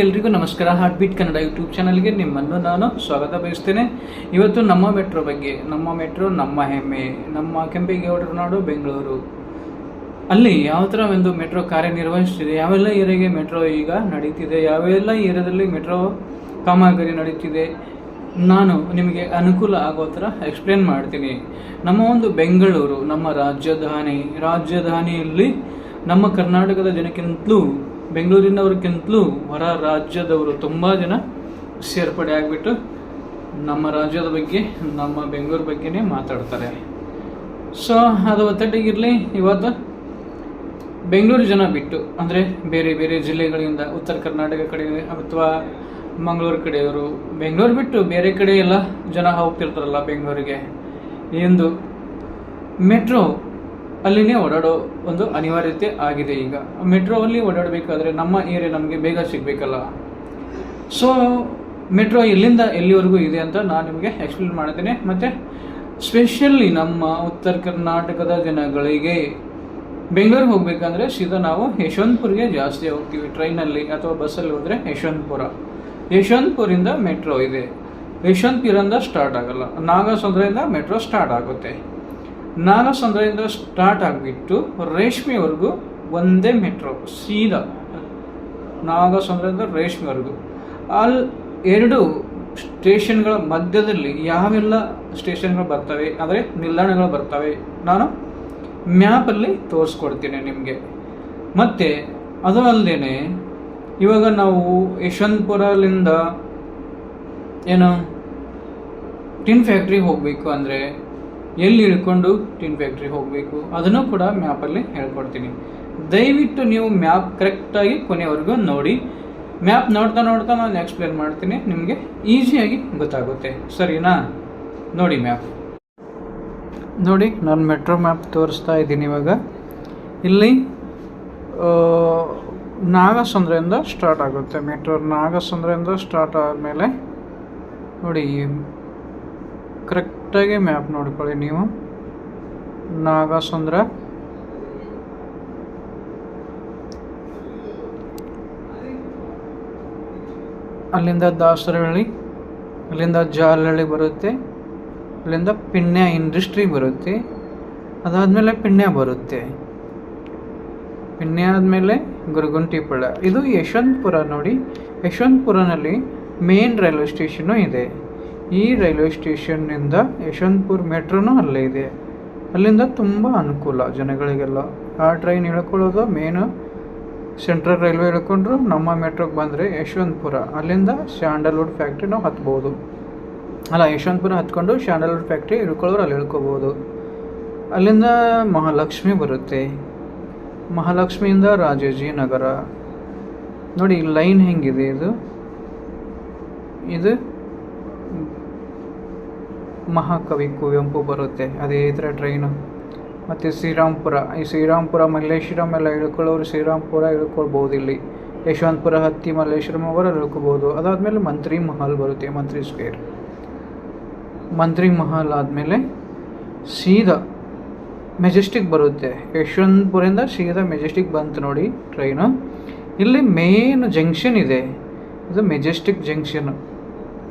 ಎಲ್ರಿಗೂ ನಮಸ್ಕಾರ. Heart beat Kannada YouTube ಚಾನಲ್ಗೆ ನಿಮ್ಮನ್ನು ನಾನು ಸ್ವಾಗತ ಬಯಸ್ತೇನೆ. ಇವತ್ತು ನಮ್ಮ ಮೆಟ್ರೋ ಬಗ್ಗೆ, ನಮ್ಮ ಮೆಟ್ರೋ ನಮ್ಮ ಹೆಮ್ಮೆ, ನಮ್ಮ ಕೆಂಪೇಗೌಡರ ನಾಡು ಬೆಂಗಳೂರು. ಅಲ್ಲಿ ಯಾವ ಥರ ಒಂದು ಮೆಟ್ರೋ ಕಾರ್ಯನಿರ್ವಹಿಸ್ತಿದೆ ಯಾವೆಲ್ಲ ಏರಿಯಾಗೆ ಮೆಟ್ರೋ ಈಗ ನಡೀತಿದೆ, ಯಾವೆಲ್ಲ ಏರಿಯಾದಲ್ಲಿ ಮೆಟ್ರೋ ಕಾಮಗಾರಿ ನಡೀತಿದೆ, ನಾನು ನಿಮಗೆ ಅನುಕೂಲ ಆಗೋ ಥರ ಎಕ್ಸ್ಪ್ಲೇನ್ ಮಾಡ್ತೀನಿ. ನಮ್ಮ ಒಂದು ಬೆಂಗಳೂರು, ನಮ್ಮ ರಾಜಧಾನಿ, ರಾಜಧಾನಿಯಲ್ಲಿ ನಮ್ಮ ಕರ್ನಾಟಕದ ಜನಕ್ಕಿಂತಲೂ ಬೆಂಗಳೂರಿನವ್ರಿಗಿಂತಲೂ ಹೊರ ರಾಜ್ಯದವರು ತುಂಬ ಜನ ಸೇರ್ಪಡೆ ಆಗಿಬಿಟ್ಟು ನಮ್ಮ ರಾಜ್ಯದ ಬಗ್ಗೆ, ನಮ್ಮ ಬೆಂಗಳೂರು ಬಗ್ಗೆನೇ ಮಾತಾಡ್ತಾರೆ. ಸೊ ಅದು ಒತ್ತಡಿಗಿರಲಿ ಇವತ್ತು ಬೆಂಗಳೂರು ಜನ ಬಿಟ್ಟು, ಅಂದರೆ ಬೇರೆ ಬೇರೆ ಜಿಲ್ಲೆಗಳಿಂದ ಉತ್ತರ ಕರ್ನಾಟಕ ಕಡೆ ಅಥವಾ ಮಂಗಳೂರು ಕಡೆಯವರು, ಬೆಂಗಳೂರು ಬಿಟ್ಟು ಬೇರೆ ಕಡೆ ಎಲ್ಲ ಜನ ಹೋಗ್ತಿರ್ತಾರಲ್ಲ ಬೆಂಗಳೂರಿಗೆ. ಎಂದು ಮೆಟ್ರೋ ಅಲ್ಲಿನೇ ಓಡಾಡೋ ಒಂದು ಅನಿವಾರ್ಯತೆ ಆಗಿದೆ ಈಗ. ಮೆಟ್ರೋ ಅಲ್ಲಿ ಓಡಾಡಬೇಕಾದ್ರೆ ನಮ್ಮ ಏರಿಯಾ ನಮಗೆ ಬೇಗ ಸಿಗಬೇಕಲ್ಲ. ಸೊ ಮೆಟ್ರೋ ಎಲ್ಲಿಂದ ಎಲ್ಲಿವರೆಗೂ ಇದೆ ಅಂತ ನಾನು ನಿಮಗೆ ಎಕ್ಸ್ಪ್ಲೇನ್ ಮಾಡ್ತೇನೆ. ಮತ್ತು ಸ್ಪೆಷಲಿ ನಮ್ಮ ಉತ್ತರ ಕರ್ನಾಟಕದ ಜನಗಳಿಗೆ ಬೆಂಗಳೂರಿಗೆ ಹೋಗಬೇಕಂದ್ರೆ ಸೀದಾ ನಾವು ಯಶವಂತಪುರ್ಗೆ ಜಾಸ್ತಿ ಹೋಗ್ತೀವಿ. ಟ್ರೈನಲ್ಲಿ ಅಥವಾ ಬಸ್ಸಲ್ಲಿ ಹೋದರೆ ಯಶವಂತಪುರ. ಯಶವಂತಪುರಿಂದ ಮೆಟ್ರೋ ಇದೆ. ಯಶವಂತಪುರಿಂದ ಸ್ಟಾರ್ಟ್ ಆಗಲ್ಲ. ನಾಗಸಂದ್ರದಿಂದ ಮೆಟ್ರೋ ಸ್ಟಾರ್ಟ್ ಆಗುತ್ತೆ. ನಾಗಸಂದ್ರದಿಂದ ಸ್ಟಾರ್ಟ್ ಆಗಿಬಿಟ್ಟು ರೇಷ್ಮೆವರೆಗೂ ಒಂದೇ ಮೆಟ್ರೋ ಸೀದಾ ನಾಗಸಂದ್ರದಿಂದ ರೇಷ್ಮೆವರೆಗೂ. ಅಲ್ಲಿ ಎರಡು ಸ್ಟೇಷನ್ಗಳ ಮಧ್ಯದಲ್ಲಿ ಯಾವೆಲ್ಲ ಸ್ಟೇಷನ್ಗಳು ಬರ್ತವೆ, ಅಂದರೆ ನಿಲ್ದಾಣಗಳು ಬರ್ತವೆ, ನಾನು ಮ್ಯಾಪಲ್ಲಿ ತೋರಿಸ್ಕೊಡ್ತೀನಿ ನಿಮಗೆ. ಮತ್ತು ಅದು ಅಲ್ಲದೆ ಇವಾಗ ನಾವು ಯಶವಂತಪುರಲಿಂದ ಏನು ಟಿನ್ ಫ್ಯಾಕ್ಟ್ರಿಗೆ ಹೋಗಬೇಕು ಅಂದರೆ ಎಲ್ಲಿ ಇಳ್ಕೊಂಡು ಟಿನ್ ಫ್ಯಾಕ್ಟ್ರಿ ಹೋಗಬೇಕು? ಅದನ್ನು ಕೂಡ ಮ್ಯಾಪಲ್ಲಿ ಹೇಳ್ಕೊಡ್ತೀನಿ. ದಯವಿಟ್ಟು ನೀವು ಮ್ಯಾಪ್ ಕರೆಕ್ಟಾಗಿ ಕೊನೆವರೆಗೂ ನೋಡಿ. ಮ್ಯಾಪ್ ನೋಡ್ತಾ ನೋಡ್ತಾ ನಾನು ಎಕ್ಸ್ಪ್ಲೇನ್ ಮಾಡ್ತೀನಿ. ನಿಮಗೆ ಈಸಿಯಾಗಿ ಗೊತ್ತಾಗುತ್ತೆ. ಸರಿನಾ? ನೋಡಿ ಮ್ಯಾಪ್ ನೋಡಿ, ನಾನು ಮೆಟ್ರೋ ಮ್ಯಾಪ್ ತೋರಿಸ್ತಾ ಇದ್ದೀನಿ ಇವಾಗ. ಇಲ್ಲಿ ನಾಗಸಂದ್ರದಿಂದ ಸ್ಟಾರ್ಟ್ ಆಗುತ್ತೆ ಮೆಟ್ರೋ ನಾಗಸಂದ್ರದಿಂದ ಸ್ಟಾರ್ಟ್ ಆದಮೇಲೆ, ನೋಡಿ ಕರೆಕ್ಟಾಗಿ ಮ್ಯಾಪ್ ನೋಡ್ಕೊಳ್ಳಿ ನೀವು. ನಾಗಸಂದ್ರ. ಅಲ್ಲಿಂದ ದಾಸರಹಳ್ಳಿ, ಅಲ್ಲಿಂದ ಜಾಲಹಳ್ಳಿ ಬರುತ್ತೆ, ಅಲ್ಲಿಂದ ಪಿಣ್ಯ ಇಂಡಸ್ಟ್ರಿ ಬರುತ್ತೆ, ಅದಾದಮೇಲೆ ಪಿಣ್ಯ ಬರುತ್ತೆ. ಪಿಣ್ಯ ಆದಮೇಲೆ ಗುರುಗುಂಟಿಪಳ್ಳ ಇದು ಯಶವಂತಪುರ ನೋಡಿ. ಯಶವಂತಪುರನಲ್ಲಿ ಮೇನ್ ರೈಲ್ವೆ ಸ್ಟೇಷನು ಇದೆ. ಈ ರೈಲ್ವೆ ಸ್ಟೇಷನ್ನಿಂದ ಯಶವಂತಪುರ ಮೆಟ್ರೋನೂ ಅಲ್ಲೇ ಇದೆ. ಅಲ್ಲಿಂದ ತುಂಬ ಅನುಕೂಲ ಜನಗಳಿಗೆಲ್ಲ. ಆ ಟ್ರೈನ್ ಇಳ್ಕೊಳ್ಳೋದು ಮೇನು ಸೆಂಟ್ರಲ್ ರೈಲ್ವೆ ಇಳ್ಕೊಂಡ್ರು ನಮ್ಮ ಮೆಟ್ರೋಗೆ ಬಂದರೆ ಯಶವಂತಪುರ. ಅಲ್ಲಿಂದ ಸ್ಯಾಂಡಲ್ವುಡ್ ಫ್ಯಾಕ್ಟ್ರಿ ನಾವು ಹತ್ಬೋದು. ಅಲ್ಲ, ಯಶವಂತಪುರ ಹತ್ಕೊಂಡು ಸ್ಯಾಂಡಲ್ವುಡ್ ಫ್ಯಾಕ್ಟ್ರಿ ಇಳ್ಕೊಳ್ಳೋರು ಅಲ್ಲಿ ಇಳ್ಕೊಬೋದು ಅಲ್ಲಿಂದ ಮಹಾಲಕ್ಷ್ಮಿ ಬರುತ್ತೆ. ಮಹಾಲಕ್ಷ್ಮಿಯಿಂದ ರಾಜಾಜಿ ನಗರ. ನೋಡಿ ಲೈನ್ ಹೆಂಗಿದೆ ಇದು? ಇದು ಮಹಾಕವಿ ಕುವೆಂಪು ಬರುತ್ತೆ. ಅದೇ ಥರ ಟ್ರೈನು ಮತ್ತು ಶ್ರೀರಾಮ್ಪುರ ಈ ಶ್ರೀರಾಮ್ಪುರ ಮಲ್ಲೇಶ್ವರಂ ಎಲ್ಲ ಇಳ್ಕೊಳ್ಳೋರು ಶ್ರೀರಾಮ್ಪುರ ಇಳ್ಕೊಳ್ಬೋದು ಇಲ್ಲಿ ಯಶವಂತಪುರ, ಹತ್ತಿ, ಮಲ್ಲೇಶ್ವರಂ ಅವರು ಇಳ್ಕೊಬೋದು ಅದಾದಮೇಲೆ ಮಂತ್ರಿ ಮಹಲ್ ಬರುತ್ತೆ, ಮಂತ್ರಿ ಸ್ಕ್ವೇರ್ ಮಂತ್ರಿ ಮಹಲ್ ಆದಮೇಲೆ ಸೀದಾ ಮೆಜೆಸ್ಟಿಕ್ ಬರುತ್ತೆ. ಯಶವಂತಪುರಿಂದ ಸೀದಾ ಮೆಜೆಸ್ಟಿಕ್ ಬಂತು ನೋಡಿ ಟ್ರೈನು ಇಲ್ಲಿ ಮೇನ್ ಜಂಕ್ಷನ್ ಇದೆ. ಇದು ಮೆಜೆಸ್ಟಿಕ್ ಜಂಕ್ಷನ್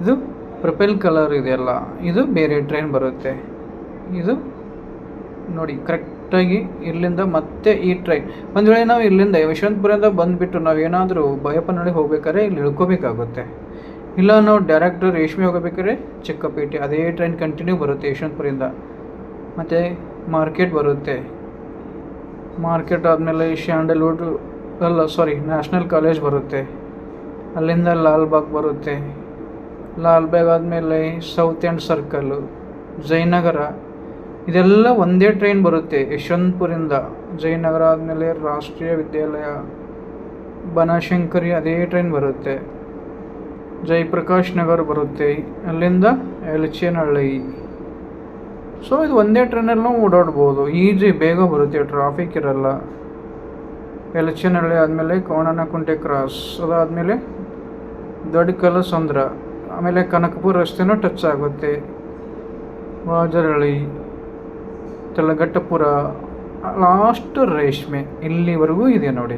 ಇದು ಪ್ರಪೆಲ್ ಕಲರ್ ಇದೆಯಲ್ಲ, ಇದು ಬೇರೆ ಟ್ರೈನ್ ಬರುತ್ತೆ. ಇದು ನೋಡಿ ಕರೆಕ್ಟಾಗಿ ಇಲ್ಲಿಂದ ಮತ್ತೆ ಈ ಟ್ರೈನ್ ಒಂದು ವೇಳೆ ನಾವು ಇಲ್ಲಿಂದ ಯಶವಂತಪುರದಿಂದ ಬಂದುಬಿಟ್ಟು ನಾವೇನಾದರೂ ಬಯಪನಹಳ್ಳಿ ಹೋಗ್ಬೇಕಾದ್ರೆ ಇಲ್ಲಿ ಇಳ್ಕೋಬೇಕಾಗುತ್ತೆ ಇಲ್ಲ ನಾವು ಡೈರೆಕ್ಟ್ ರೇಷ್ಮೆ ಹೋಗಬೇಕಾದ್ರೆ ಚಿಕ್ಕಪೇಟೆ, ಅದೇ ಟ್ರೈನ್ ಕಂಟಿನ್ಯೂ ಬರುತ್ತೆ ಯಶವಂತಪುರದಿಂದ. ಮತ್ತು ಮಾರ್ಕೆಟ್ ಬರುತ್ತೆ. ಮಾರ್ಕೆಟ್ ಆದಮೇಲೆ ಶ್ಯಾಂಡಲ್ವುಡ್ ಅಲ್ಲ ಸಾರಿ ನ್ಯಾಷನಲ್ ಕಾಲೇಜ್ ಬರುತ್ತೆ. ಅಲ್ಲಿಂದ ಲಾಲ್ಬಾಗ್ ಬರುತ್ತೆ. ಲಾಲ್ಬಾಗ್ ಆದಮೇಲೆ ಸೌತ್ ಎಂಡ್ ಸರ್ಕಲ್ಲು ಜಯನಗರ ಇದೆಲ್ಲ ಒಂದೇ ಟ್ರೈನ್ ಬರುತ್ತೆ ಯಶವಂತಪುರಿಂದ. ಜಯನಗರ ಆದಮೇಲೆ ರಾಷ್ಟ್ರೀಯ ವಿದ್ಯಾಲಯ, ಬನಶಂಕರಿ ಅದೇ ಟ್ರೈನ್ ಬರುತ್ತೆ. ಜಯಪ್ರಕಾಶ್ ನಗರ್ ಬರುತ್ತೆ, ಅಲ್ಲಿಂದ ಎಲ್ಚೇನಹಳ್ಳಿ. ಸೊ ಇದು ಒಂದೇ ಟ್ರೈನಲ್ಲಿ ಓಡಾಡ್ಬೋದು. ಈಜಿ, ಬೇಗ ಬರುತ್ತೆ ಟ್ರಾಫಿಕ್ ಇರಲ್ಲ. ಎಲ್ಚೇನಹಳ್ಳಿ ಆದಮೇಲೆ ಕೋಣನಕುಂಟೆ ಕ್ರಾಸ್ ಅದಾದಮೇಲೆ ದೊಡ್ಡ ಕಲಸಂದ್ರ. ಆಮೇಲೆ ಕನಕಪುರ ರಸ್ತೆನೂ ಟಚ್ ಆಗುತ್ತೆ. ವಾಜರಳ್ಳಿ ತಲಗಟ್ಟಪುರ ಲಾಸ್ಟ್ ರೇಷ್ಮೆ ಇಲ್ಲಿವರೆಗೂ ಇದೆ ನೋಡಿ.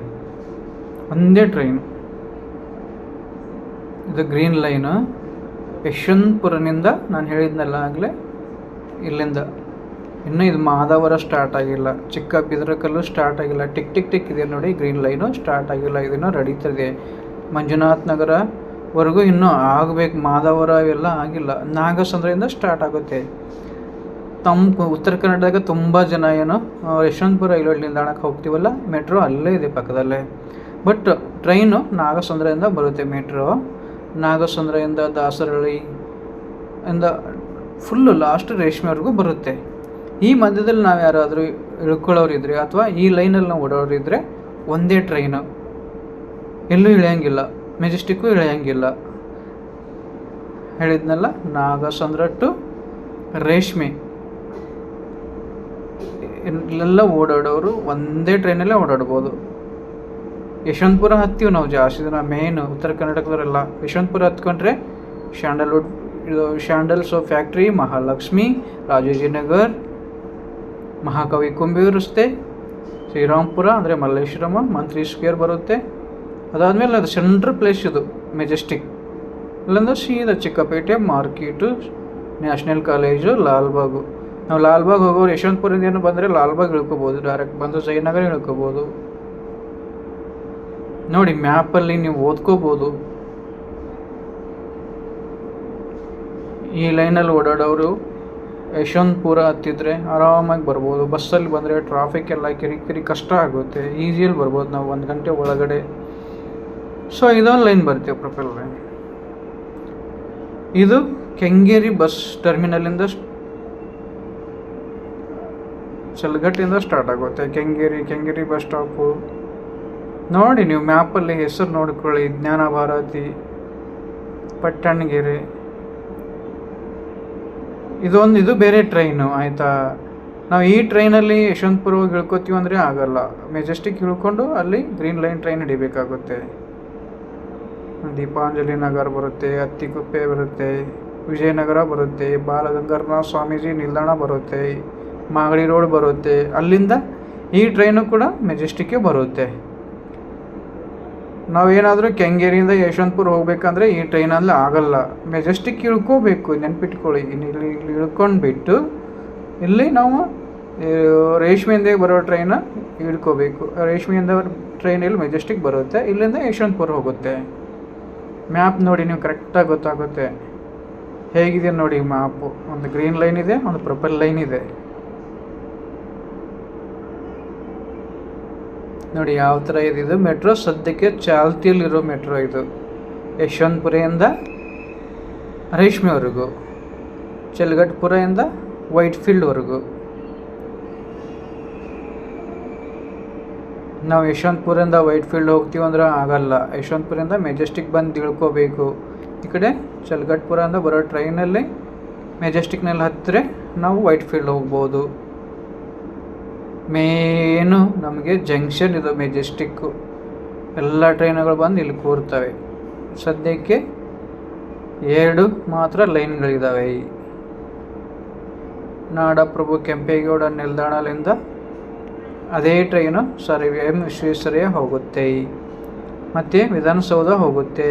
ಒಂದೇ ಟ್ರೈನ್. ಇದು ಗ್ರೀನ್ ಲೈನು. ಯಶವಂತಪುರನಿಂದ ನಾನು ಹೇಳಿದ್ನಲ್ಲ ಆಗಲೇ, ಇಲ್ಲಿಂದ. ಇನ್ನೂ ಇದು ಮಾದವರ ಸ್ಟಾರ್ಟ್ ಆಗಿಲ್ಲ. ಚಿಕ್ಕ ಬಿದರಕಲ್ಲು ಸ್ಟಾರ್ಟ್ ಆಗಿಲ್ಲ. ಟಿಕ್ ಟಿಕ್ ಟಿಕ್ ಇದೆ ನೋಡಿ, ಗ್ರೀನ್ ಲೈನು ಸ್ಟಾರ್ಟ್ ಆಗಿಲ್ಲ. ಇದನ್ನು ನಡೀತದೆ ಮಂಜುನಾಥ್ ನಗರವರೆಗೂ ಇನ್ನೂ ಆಗಬೇಕು. ಮಾದವರ ಇವೆಲ್ಲ ಆಗಿಲ್ಲ. ನಾಗಸಂದ್ರದಿಂದ ಸ್ಟಾರ್ಟ್ ಆಗುತ್ತೆ. ತಮ್ಮ ಉತ್ತರ ಕರ್ನಾಟಕದಾಗ ತುಂಬ ಜನ ಏನು ಯಶವಂತಪುರ ರೈಲ್ವೆ ನಿಲ್ದಾಣಕ್ಕೆ ಹೋಗ್ತೀವಲ್ಲ, ಮೆಟ್ರೋ ಅಲ್ಲೇ ಇದೆ ಪಕ್ಕದಲ್ಲೇ. ಬಟ್ ಟ್ರೈನು ನಾಗಸಂದ್ರದಿಂದ ಬರುತ್ತೆ ಮೆಟ್ರೋ. ನಾಗಸಂದ್ರದಿಂದ ದಾಸರಳ್ಳಿ ಇಂದ ಫುಲ್ಲು ಲಾಸ್ಟ್ ರೇಷ್ಮೆವರೆಗೂ ಬರುತ್ತೆ. ಈ ಮಧ್ಯದಲ್ಲಿ ನಾವು ಯಾರಾದರೂ ಇಳ್ಕೊಳ್ಳೋರಿದ್ರೆ ಅಥವಾ ಈ ಲೈನಲ್ಲಿ ನಾವು ಓಡೋರಿದ್ರೆ ಒಂದೇ ಟ್ರೈನು. ಎಲ್ಲೂ ಇಳಿಯಂಗಿಲ್ಲ. ಮೆಜೆಸ್ಟಿಕ್ಕು ಇಳಿಯಂಗಿಲ್ಲ. ಹೇಳಿದ್ನಲ್ಲ, ನಾಗಸಂದ್ರ ಟು ರೇಷ್ಮೆ. ಇಲ್ಲೆಲ್ಲ ಓಡಾಡೋರು ಒಂದೇ ಟ್ರೈನಲ್ಲೇ ಓಡಾಡ್ಬೋದು. ಯಶವಂತಪುರ ಹತ್ತೀವಿ ನಾವು ಜಾಸ್ತಿ ದಿನ ಮೇನ್ ಉತ್ತರ ಕರ್ನಾಟಕದವರೆಲ್ಲ. ಯಶವಂತಪುರ ಹತ್ಕೊಂಡ್ರೆ ಶ್ಯಾಂಡಲ್ವುಡ್ ಇದು sandal soap factory Mahalakshmi, Rajajinagar, Mahakavi Kuvempu ರಸ್ತೆ ಶ್ರೀರಾಮ್ಪುರ ಅಂದರೆ ಮಲ್ಲೇಶ್ವರಮ ಮಂತ್ರಿ ಸ್ಕ್ವೇರ್ ಬರುತ್ತೆ. ಅದಾದಮೇಲೆ ಅದು ಸೆಂಟ್ರ್ ಪ್ಲೇಸ್ ಇದು ಮೆಜೆಸ್ಟಿಕ್ ಇಲ್ಲಂದ್ರೆ ಸೀದಾ Chickpet market national college Lalbagh ನಾವು ಲಾಲ್ಬಾಗ್ ಹೋಗೋರು ಯಶವಂತಪುರದಿಂದ ಏನು ಬಂದರೆ ಲಾಲ್ಬಾಗ್ ಇಳ್ಕೊಬೋದು ಡೈರೆಕ್ಟ್ ಬಂದು ಜಯನಗರ ಇಳ್ಕೋಬೋದು. ನೋಡಿ ಮ್ಯಾಪಲ್ಲಿ ನೀವು ಓದ್ಕೋಬೋದು. ಈ ಲೈನಲ್ಲಿ ಓಡಾಡೋರು ಯಶವಂತಪುರ ಹತ್ತಿದ್ರೆ ಆರಾಮಾಗಿ ಬರ್ಬೋದು. ಬಸ್ಸಲ್ಲಿ ಬಂದರೆ ಟ್ರಾಫಿಕ್ ಎಲ್ಲ ಕಿರಿಕಿರಿ ಕಷ್ಟ ಆಗುತ್ತೆ. ಈಸಿಯಲ್ಲಿ ಬರ್ಬೋದು. ನಾವು ಒಂದು ಗಂಟೆ ಒಳಗಡೆ ಸೊ ಇದೊಂದು ಲೈನ್ ಬರ್ತೀವಿ ಪ್ರೊಪೆಲ್ ಲೈನ್ ಇದು ಕೆಂಗೇರಿ ಬಸ್ ಟರ್ಮಿನಲಿಂದ ಚಲ್ಗಟ್ಟಿಂದ ಸ್ಟಾರ್ಟ್ ಆಗುತ್ತೆ. ಕೆಂಗೇರಿ ಕೆಂಗೇರಿ ಬಸ್ ಸ್ಟಾಪು ನೋಡಿ ನೀವು ಮ್ಯಾಪಲ್ಲಿ ಹೆಸರು ನೋಡ್ಕೊಳ್ಳಿ. ಜ್ಞಾನ ಭಾರತಿ ಪಟ್ಟಣಗೆರೆ. ಇದೊಂದು, ಇದು ಬೇರೆ ಟ್ರೈನು ಆಯಿತಾ? ನಾವು ಈ ಟ್ರೈನಲ್ಲಿ ಯಶವಂತಪುರ ಹೋಗಿ ಇಳ್ಕೊತೀವಿ ಅಂದರೆ ಆಗಲ್ಲ. ಮೆಜೆಸ್ಟಿಕ್ ಇಳ್ಕೊಂಡು ಅಲ್ಲಿ ಗ್ರೀನ್ ಲೈನ್ ಟ್ರೈನ್ ಹಿಡಿಬೇಕಾಗುತ್ತೆ. ದೀಪಾಂಜಲಿ ನಗರ್ ಬರುತ್ತೆ ಅತ್ತಿಗುಪ್ಪೆ ಬರುತ್ತೆ, ವಿಜಯನಗರ ಬರುತ್ತೆ ಬಾಲಗಂಗಾಧರನಾಥ ಸ್ವಾಮೀಜಿ ನಿಲ್ದಾಣ ಬರುತ್ತೆ, ಮಾಗಡಿ ರೋಡ್ ಬರುತ್ತೆ. ಅಲ್ಲಿಂದ ಈ ಟ್ರೈನು ಕೂಡ ಮೆಜೆಸ್ಟಿಕ್ಗೆ ಬರುತ್ತೆ. ನಾವೇನಾದರೂ ಕೆಂಗೇರಿಯಿಂದ ಯಶವಂತಪುರ ಹೋಗ್ಬೇಕಂದ್ರೆ ಈ ಟ್ರೈನಲ್ಲಿ ಆಗಲ್ಲ. ಮೆಜೆಸ್ಟಿಕ್ ಇಳ್ಕೋಬೇಕು, ನೆನ್ಪಿಟ್ಕೊಳ್ಳಿ. ಇಲ್ಲಿ ಇಳ್ಕೊಂಡ್ಬಿಟ್ಟು ಇಲ್ಲಿ ನಾವು ರೇಷ್ಮೆಯಿಂದ ಬರೋ ಟ್ರೈನ ಇಳ್ಕೋಬೇಕು. ರೇಷ್ಮೆಯಿಂದ ಟ್ರೈನ್ ಇಲ್ಲಿ ಮೆಜೆಸ್ಟಿಕ್ ಬರುತ್ತೆ, ಇಲ್ಲಿಂದ ಯಶವಂತಪುರ ಹೋಗುತ್ತೆ. ಮ್ಯಾಪ್ ನೋಡಿ ನೀವು ಕರೆಕ್ಟಾಗಿ ಗೊತ್ತಾಗುತ್ತೆ. ಹೇಗಿದೆ ನೋಡಿ ಮ್ಯಾಪು. ಒಂದು ಗ್ರೀನ್ ಲೈನ್ ಇದೆ, ಒಂದು ಪರ್ಪಲ್ ಲೈನ್ ಇದೆ. ನೋಡಿ ಯಾವ ಥರ ಇದೆ ಮೆಟ್ರೋ ಸದ್ಯಕ್ಕೆ ಚಾಲ್ತಿಯಲ್ಲಿರೋ ಮೆಟ್ರೋ ಇದು. ಯಶವಂತಪುರದಿಂದ ರೇಷ್ಮೆವರೆಗೂ ಚಲ್ಗಟ್ಪುರದಿಂದ ವೈಟ್ ಫೀಲ್ಡ್ವರೆಗೂ ನಾವು ಯಶವಂತಪುರದಿಂದ ವೈಟ್ ಫೀಲ್ಡ್ ಹೋಗ್ತೀವಿ ಅಂದ್ರೆ ಆಗಲ್ಲ. ಯಶವಂತಪುರದಿಂದ ಮೆಜೆಸ್ಟಿಕ್ ಬಂದು ಇಳ್ಕೋಬೇಕು ಈ ಕಡೆ ಚಲ್ಗಟ್ಪುರದಿಂದ ಬರೋ ಟ್ರೈನಲ್ಲಿ ಮೆಜೆಸ್ಟಿಕ್ನಲ್ಲಿ ಹತ್ತಿರ ನಾವು ವೈಟ್ ಫೀಲ್ಡ್ ಹೋಗ್ಬೋದು. ಮೇನು ನಮಗೆ ಜಂಕ್ಷನ್ ಇದು ಮೆಜೆಸ್ಟಿಕ್ಕು ಎಲ್ಲ ಟ್ರೈನುಗಳು ಬಂದು ಇಲ್ಲಿ ಕೂರ್ತವೆ. ಸದ್ಯಕ್ಕೆ ಎರಡು ಮಾತ್ರ ಲೈನ್ಗಳಿದ್ದಾವೆ ನಾಡಪ್ರಭು ಕೆಂಪೇಗೌಡ ನಿಲ್ದಾಣದಿಂದ ಅದೇ ಟ್ರೈನು ಸಾರಿ ಎಂ ವಿಶ್ವೇಶ್ವರಯ್ಯ ಹೋಗುತ್ತೆ. ಮತ್ತು ವಿಧಾನಸೌಧ ಹೋಗುತ್ತೆ.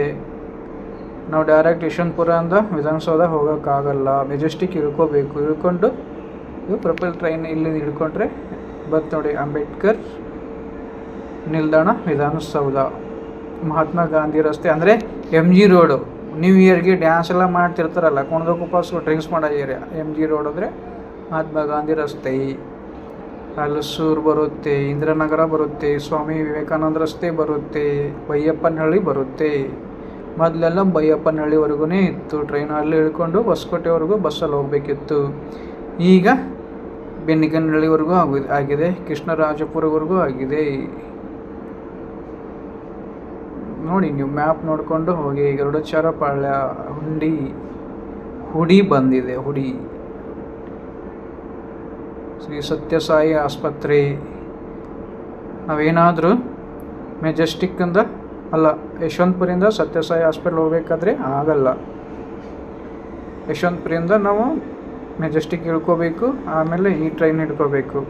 ನಾವು ಡೈರೆಕ್ಟ್ ಯಶವಂತಪುರದಿಂದ ವಿಧಾನಸೌಧ ಹೋಗೋಕ್ಕಾಗಲ್ಲ. ಮೆಜೆಸ್ಟಿಕ್ ಇಳ್ಕೋಬೇಕು. ಇಳ್ಕೊಂಡು ಇದು ಪ್ರಪಲ್ ಟ್ರೈನ್ ಇಲ್ಲಿ ಹಿಡ್ಕೊಂಡ್ರೆ ಬತ್ ನೋಡಿ ಅಂಬೇಡ್ಕರ್ ನಿಲ್ದಾಣ ವಿಧಾನಸೌಧ. ಮಹಾತ್ಮ ಗಾಂಧಿ ರಸ್ತೆ ಅಂದರೆ ಎಂ ಜಿ ರೋಡು ನ್ಯೂ ಇಯರ್ಗೆ ಡ್ಯಾನ್ಸ್ ಎಲ್ಲ ಮಾಡ್ತಿರ್ತಾರಲ್ಲ ಕುಣದಕುಪಾಸು ಡ್ರಿಂಕ್ಸ್ ಮಾಡೋ ಏರಿಯಾ ಎಂ ಜಿ ರೋಡ್ ಅಂದರೆ ಮಹಾತ್ಮ ಗಾಂಧಿ ರಸ್ತೆ. ಹಲಸೂರು ಬರುತ್ತೆ, ಇಂದಿರಾನಗರ ಬರುತ್ತೆ, ಸ್ವಾಮಿ ವಿವೇಕಾನಂದ ರಸ್ತೆ ಬರುತ್ತೆ, ಬೈಯಪ್ಪನಹಳ್ಳಿ ಬರುತ್ತೆ. ಮೊದಲೆಲ್ಲ ಬೈಯಪ್ಪನಹಳ್ಳಿವರೆಗೂ ಇತ್ತು. ಟ್ರೈನ್ ಅಲ್ಲಿ ಇಳ್ಕೊಂಡು ಹೊಸಕೋಟೆವರೆಗೂ ಬಸ್ಸಲ್ಲಿ ಹೋಗಬೇಕಿತ್ತು. ಈಗ ಬೆನ್ನಿಗನಹಳ್ಳಿವರೆಗೂ ಆಗಿ, ಆಗಿದೆ. ಕೃಷ್ಣರಾಜಪುರವರೆಗೂ ಆಗಿದೆ. ನೋಡಿ, ನೀವು ಮ್ಯಾಪ್ ನೋಡಿಕೊಂಡು ಹೋಗಿ. ಗರುಡಚಾರಪಾಳ್ಯ ಹುಂಡಿ, ಹುಡಿ ಬಂದಿದೆ, ಹುಡಿ. ಶ್ರೀ ಸತ್ಯಸಾಯಿ ಆಸ್ಪತ್ರೆ. ನಾವೇನಾದರೂ ಮೆಜೆಸ್ಟಿಕ್ಕಿಂದ ಅಲ್ಲ, ಯಶವಂತಪುರಿಂದ ಸತ್ಯಸಾಯಿ ಹಾಸ್ಪಿಟ್ಲ್ ಹೋಗ್ಬೇಕಾದ್ರೆ ಆಗಲ್ಲ. ಯಶವಂತಪುರಿಂದ ನಾವು ಮೆಜೆಸ್ಟಿಕ್ ಇಳ್ಕೋಬೇಕು, ಆಮೇಲೆ ಈ ಟ್ರೈನ್ ಹಿಡ್ಕೋಬೇಕು.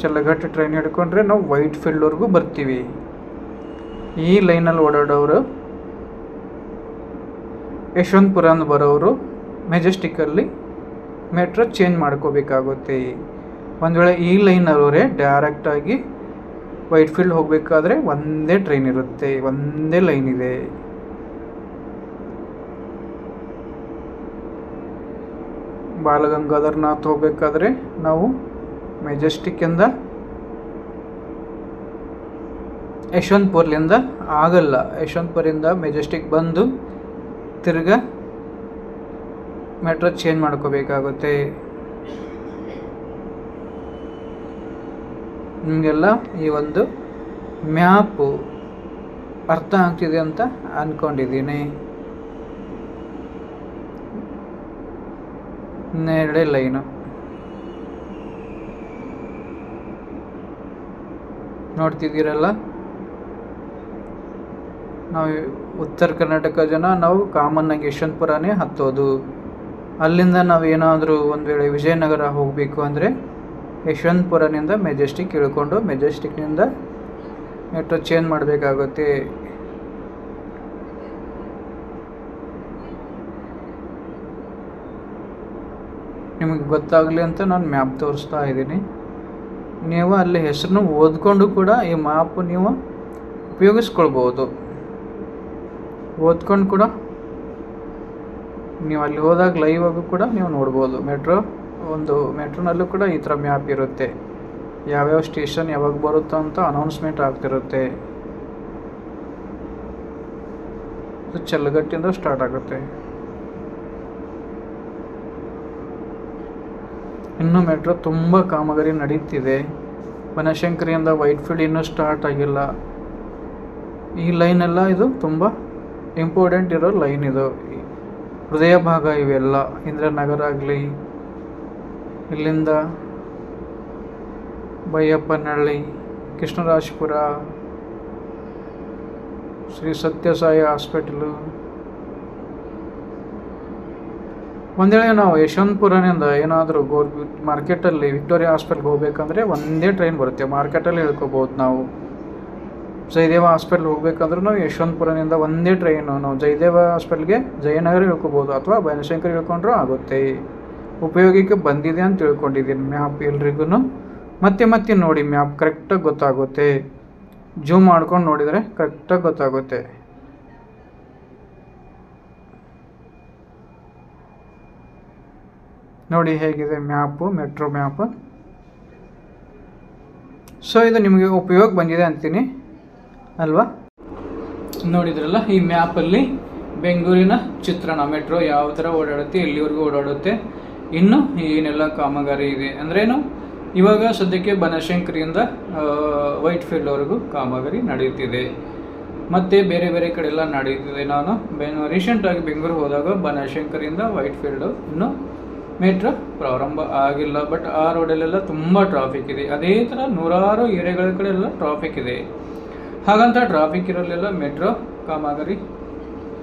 ಚಲ್ಲಘಟ್ಟ ಟ್ರೈನ್ ಹಿಡ್ಕೊಂಡ್ರೆ ನಾವು ವೈಟ್ ಫೀಲ್ಡ್ವರೆಗೂ ಬರ್ತೀವಿ. ಈ ಲೈನಲ್ಲಿ ಓಡಾಡೋರು ಯಶವಂತಪುರ ಬರೋರು ಮೆಜೆಸ್ಟಿಕ್ಕಲ್ಲಿ ಮೆಟ್ರೋ ಚೇಂಜ್ ಮಾಡ್ಕೋಬೇಕಾಗುತ್ತೆ. ಒಂದು ವೇಳೆ ಈ ಲೈನವರೇ ಡೈರೆಕ್ಟಾಗಿ ವೈಟ್ ಫೀಲ್ಡ್ ಹೋಗಬೇಕಾದ್ರೆ ಒಂದೇ ಟ್ರೈನ್ ಇರುತ್ತೆ, ಒಂದೇ ಲೈನ್ ಇದೆ. ಬಾಲಗಂಗಾಧರ್ನಾಥ್ ಹೋಗಬೇಕಾದ್ರೆ ನಾವು ಮೆಜೆಸ್ಟಿಕ್ಕಿಂದ ಯಶವಂತಪುರ್ಲಿಂದ ಆಗಲ್ಲ. ಯಶವಂತಪುರಿಂದ ಮೆಜೆಸ್ಟಿಕ್ ಬಂದು ತಿರ್ಗಾ ಮೆಟ್ರೋ ಚೇಂಜ್ ಮಾಡ್ಕೋಬೇಕಾಗುತ್ತೆ. ನಿಮಗೆಲ್ಲ ಈ ಒಂದು ಮ್ಯಾಪು ಅರ್ಥ ಆಗ್ತಿದೆ ಅಂತ ಅಂದ್ಕೊಂಡಿದ್ದೀನಿ ಇನ್ನೆರಡೇ ಲೈನು. ನೋಡ್ತಿದ್ದೀರಲ್ಲ? ನಾವು ಉತ್ತರ ಕರ್ನಾಟಕ ಜನ, ನಾವು ಕಾಮನ್ನಾಗಿ ಯಶವಂತಪುರನೇ ಹತ್ತೋದು. ಅಲ್ಲಿಂದ ನಾವು ಏನಾದರೂ ಒಂದು ವೇಳೆ ವಿಜಯನಗರ ಹೋಗಬೇಕು ಅಂದರೆ ಯಶವಂತಪುರನಿಂದ ಮೆಜೆಸ್ಟಿಕ್ ಇಳ್ಕೊಂಡು ಮೆಜೆಸ್ಟಿಕ್ನಿಂದ ಮೆಟ್ರೋ ಚೇಂಜ್ ಮಾಡಬೇಕಾಗುತ್ತೆ. ನಿಮಗೆ ಗೊತ್ತಾಗಲಿ ಅಂತ ನಾನು ಮ್ಯಾಪ್ ತೋರಿಸ್ತಾ ಇದ್ದೀನಿ. ನೀವು ಅಲ್ಲಿ ಹೆಸರನ್ನು ಓದ್ಕೊಂಡು ಕೂಡ ಈ ಮ್ಯಾಪ್ ನೀವು ಉಪಯೋಗಿಸ್ಕೊಳ್ಬೋದು. ಓದ್ಕೊಂಡು ಕೂಡ ನೀವು ಅಲ್ಲಿ ಹೋದಾಗ ಲೈವ್ ಆಗೂ ಕೂಡ ನೀವು ನೋಡ್ಬೋದು. ಮೆಟ್ರೋ ಒಂದು ಮೆಟ್ರೋನಲ್ಲೂ ಕೂಡ ಈ ಥರ ಮ್ಯಾಪ್ ಇರುತ್ತೆ. ಯಾವ್ಯಾವ ಸ್ಟೇಷನ್ ಯಾವಾಗ ಬರುತ್ತೋ ಅಂತ ಅನೌನ್ಸ್ಮೆಂಟ್ ಆಗ್ತಿರುತ್ತೆ. ಇದು ಚಲ್ಲಗಟ್ಟಿಂದ ಸ್ಟಾರ್ಟ್ ಆಗುತ್ತೆ. ಇನ್ನು ಮೆಟ್ರೋ ತುಂಬ ಕಾಮಗಾರಿ ನಡೀತಿದೆ. ಬನಶಂಕರಿಯಿಂದ ವೈಟ್ ಫೀಲ್ಡ್ ಇನ್ನೂ ಸ್ಟಾರ್ಟ್ ಆಗಿಲ್ಲ. ಈ ಲೈನೆಲ್ಲ ಇದು ತುಂಬ ಇಂಪಾರ್ಟೆಂಟ್ ಇರೋ ಲೈನ್ ಇದು. ಹೃದಯ ಭಾಗ ಇವೆಲ್ಲ, ಇಂದ್ರನಗರ ಆಗಲಿ, ಇಲ್ಲಿಂದ ಬೈಯಪ್ಪನಹಳ್ಳಿ, ಕೃಷ್ಣರಾಜಪುರ, ಶ್ರೀ ಸತ್ಯಸಾಯಿ ಹಾಸ್ಪಿಟಲು. ಒಂದೇಳೆ ನಾವು ಯಶವಂತಪುರನಿಂದ ಏನಾದರೂ ಗೋರ್ ಮಾರ್ಕೆಟಲ್ಲಿ ವಿಕ್ಟೋರಿಯಾ ಹಾಸ್ಪಿಟ್ಲ್ಗೆ ಹೋಗ್ಬೇಕಂದ್ರೆ ಒಂದೇ ಟ್ರೈನ್ ಬರುತ್ತೆ. ಮಾರ್ಕೆಟಲ್ಲಿ ಇಳ್ಕೊಬೋದು ನಾವು. ಜಯದೇವ ಹಾಸ್ಪಿಟ್ಲ್ ಹೋಗ್ಬೇಕಂದ್ರೂ ನಾವು ಯಶವಂತಪುರನಿಂದ ಒಂದೇ ಟ್ರೈನು ನಾವು ಜಯದೇವ ಹಾಸ್ಪಿಟ್ಲ್ಗೆ ಜಯನಗರ ಇಳ್ಕೋಬೋದು ಅಥವಾ ಬನಶಂಕರಿ ಇಳ್ಕೊಂಡ್ರೂ ಆಗುತ್ತೆ. ಉಪಯೋಗಕ್ಕೆ ಬಂದಿದೆ ಅಂತ ತಿಳ್ಕೊಂಡಿದ್ದೀನಿ ಮ್ಯಾಪ್ ಎಲ್ರಿಗೂ ಮತ್ತೆ ಮತ್ತೆ ನೋಡಿ ಮ್ಯಾಪ್ ಕರೆಕ್ಟಾಗಿ ಗೊತ್ತಾಗುತ್ತೆ. ಜೂಮ್ ಮಾಡ್ಕೊಂಡು ನೋಡಿದರೆ ಕರೆಕ್ಟಾಗಿ ಗೊತ್ತಾಗುತ್ತೆ. ನೋಡಿ ಹೇಗಿದೆ ಮ್ಯಾಪು, ಮೆಟ್ರೋ ಮ್ಯಾಪ್. ಸೊ ಇದು ನಿಮಗೆ ಉಪಯೋಗ ಬಂದಿದೆ ಅಂತೀನಿ. ಅಲ್ವಾ? ನೋಡಿದ್ರಲ್ಲ, ಈ ಮ್ಯಾಪಲ್ಲಿ ಬೆಂಗಳೂರಿನ ಚಿತ್ರಣ ಮೆಟ್ರೋ ಯಾವ ಥರ ಓಡಾಡುತ್ತೆ, ಎಲ್ಲಿವರೆಗೂ ಓಡಾಡುತ್ತೆ, ಇನ್ನು ಏನೆಲ್ಲ ಕಾಮಗಾರಿ ಇದೆ. ಅಂದ್ರೇನು ಇವಾಗ ಸದ್ಯಕ್ಕೆ ಬನಶಂಕರಿಯಿಂದ ವೈಟ್ ಫೀಲ್ಡ್ವರೆಗೂ ಕಾಮಗಾರಿ ನಡೆಯುತ್ತಿದೆ. ಮತ್ತು ಬೇರೆ ಬೇರೆ ಕಡೆ ಎಲ್ಲ ನಡೆಯುತ್ತಿದೆ. ನಾನು ಬೆಂಗ್ ರೀಸೆಂಟಾಗಿ ಬೆಂಗಳೂರು ಹೋದಾಗ ಬನಶಂಕರಿಂದ ವೈಟ್ ಫೀಲ್ಡು ಇನ್ನು ಮೆಟ್ರೋ ಪ್ರಾರಂಭ ಆಗಿಲ್ಲ. ಬಟ್ ಆ ರೋಡಲ್ಲೆಲ್ಲ ತುಂಬ ಟ್ರಾಫಿಕ್ ಇದೆ. ಅದೇ ಥರ ನೂರಾರು ಏರಿಯಾಗಳ ಕಡೆ ಎಲ್ಲ ಟ್ರಾಫಿಕ್ ಇದೆ. ಹಾಗಂತ ಟ್ರಾಫಿಕ್ ಇರಲಿಲ್ಲ ಮೆಟ್ರೋ ಕಾಮಗಾರಿ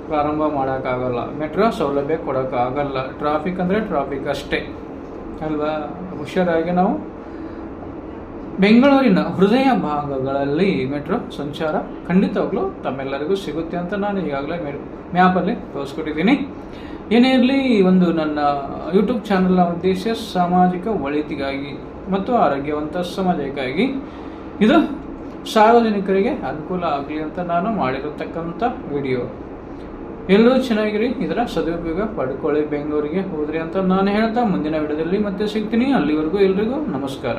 ಪ್ರಾರಂಭ ಮಾಡೋಕ್ಕಾಗಲ್ಲ. ಮೆಟ್ರೋ ಸೌಲಭ್ಯ ಕೊಡೋಕ್ಕಾಗಲ್ಲ. ಟ್ರಾಫಿಕ್ ಅಂದರೆ ಟ್ರಾಫಿಕ್ ಅಷ್ಟೇ. ಅಲ್ವಾ? ಹುಷಾರಾಗಿ ನಾವು ಬೆಂಗಳೂರಿನ ಹೃದಯ ಭಾಗಗಳಲ್ಲಿ ಮೆಟ್ರೋ ಸಂಚಾರ ಖಂಡಿತವಾಗ್ಲೂ ತಮ್ಮೆಲ್ಲರಿಗೂ ಸಿಗುತ್ತೆ ಅಂತ ನಾನು ಈಗಾಗಲೇ ಮ್ಯಾಪಲ್ಲಿ ತೋರಿಸ್ಕೊಟ್ಟಿದ್ದೀನಿ. ಏನೇ ಇರಲಿ ಒಂದು ನನ್ನ ಯೂಟ್ಯೂಬ್ ಚಾನಲ್ನ ಉದ್ದೇಶ ಸಾಮಾಜಿಕ ಒಳಿತಿಗಾಗಿ ಮತ್ತು ಆರೋಗ್ಯವಂತ ಸಮಾಜಕ್ಕಾಗಿ. ಇದು ಸಾರ್ವಜನಿಕರಿಗೆ ಅನುಕೂಲ ಆಗಲಿ ಅಂತ ನಾನು ಮಾಡಿರತಕ್ಕಂಥ ವಿಡಿಯೋ. ಎಲ್ಲರೂ ಚೆನ್ನಾಗಿರಿ, ಇದರ ಸದುಪಯೋಗ ಪಡ್ಕೊಳ್ಳಿ ಬೆಂಗಳೂರಿಗೆ ಹೋದ್ರಿ ಅಂತ ನಾನು ಹೇಳ್ತಾ ಮುಂದಿನ ವಿಡಿಯೋದಲ್ಲಿ ಮತ್ತೆ ಸಿಗ್ತೀನಿ. ಅಲ್ಲಿವರೆಗೂ ಎಲ್ರಿಗೂ ನಮಸ್ಕಾರ.